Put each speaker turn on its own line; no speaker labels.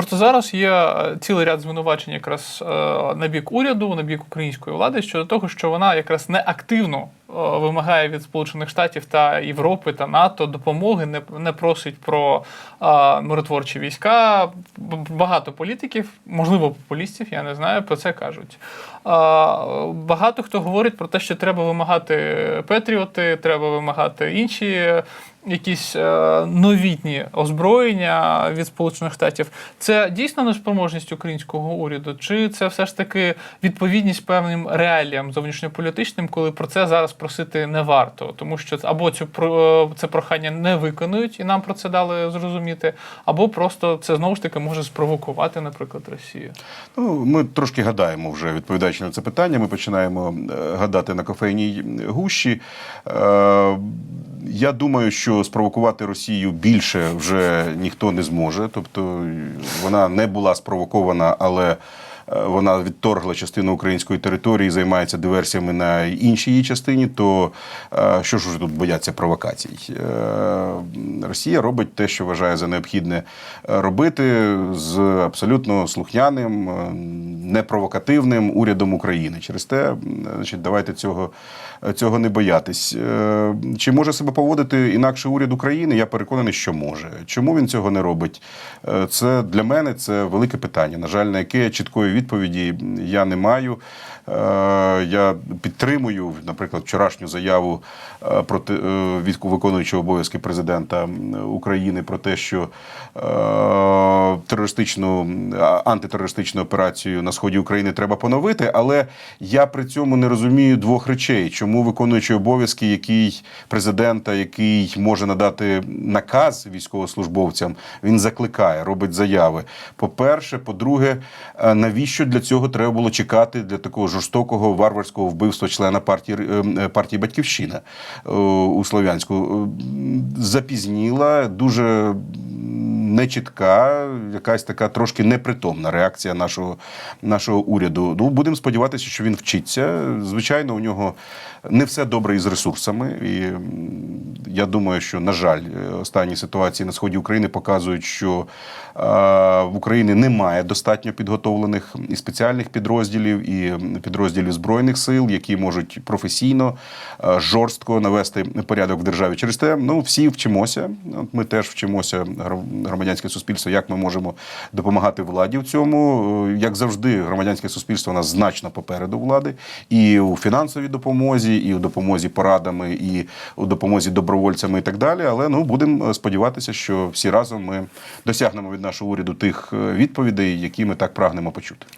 Просто зараз є е, цілий ряд звинувачень якраз е, на бік уряду, на бік української влади щодо того, що вона якраз не активно е, вимагає від Сполучених Штатів та Європи та НАТО допомоги, не, не просить про миротворчі війська. Багато політиків, можливо, популістів, я не знаю, про це кажуть. Багато хто говорить про те, що треба вимагати петріоти, треба вимагати інші якісь е, новітні озброєння від Сполучених Штатів. Це дійсно неспроможність українського уряду, чи це все ж таки відповідність певним реаліям зовнішньополітичним, коли про це зараз просити не варто, тому що або цю про- е, це прохання не виконують, і нам про це дали зрозуміти, або просто це знову ж таки може спровокувати, наприклад, Росію.
Ну, ми трошки гадаємо вже відповідаючи на це питання. Ми починаємо е, гадати на кофейній гущі. Я думаю, що спровокувати Росію більше вже ніхто не зможе. Тобто вона не була спровокована, але. Вона відторгла частину української території, займається диверсіями на іншій її частині. То е, що ж уже тут бояться провокацій? Е, Росія робить те, що вважає за необхідне е, робити з абсолютно слухняним, непровокативним урядом України. Через те, значить, давайте цього, цього не боятись. Чи може себе поводити інакше уряд України? Я переконаний, що може. Чому він цього не робить? Це для мене це велике питання. На жаль, на яке чіткої відповіді я не маю. Е, Я підтримую, наприклад, вчорашню заяву е, проти е, від виконуючого обов'язки президента України про те, що терористичну антитерористичну операцію на сході України треба поновити. Але я при цьому не розумію двох речей, чому виконуючий обов'язки, який президента, який може надати наказ військовослужбовцям, він закликає, робить заяви. По-перше, по-друге, е, навіщо для цього треба було чекати для такого жорстокого варварського вбивства члена партії е, е, партії Батьківщина е, у Слов'янську? Запізніла, дуже нечітка, якась така трошки непритомна реакція нашого, нашого уряду. Ну, будемо сподіватися, що він вчиться. Звичайно, у нього не все добре із ресурсами. І я думаю, що, на жаль, е, останні ситуації на сході України показують, що е, в Україні немає достатньо підготовлених і спеціальних підрозділів, і підрозділів збройних сил, які можуть професійно, е, жорстко навести порядок в державі. Через те, ну всі вчимося. От ми теж вчимося гром- громадянське суспільство, як ми можемо допомагати владі в цьому. Е, Як завжди, громадянське суспільство у нас значно попереду влади і у фінансовій допомозі, і у допомозі порадами, і у допомозі добровольцями, і так далі. Але ну будемо сподіватися, що всі разом ми досягнемо від нашого уряду тих е, відповідей, які ми так прагнемо почути.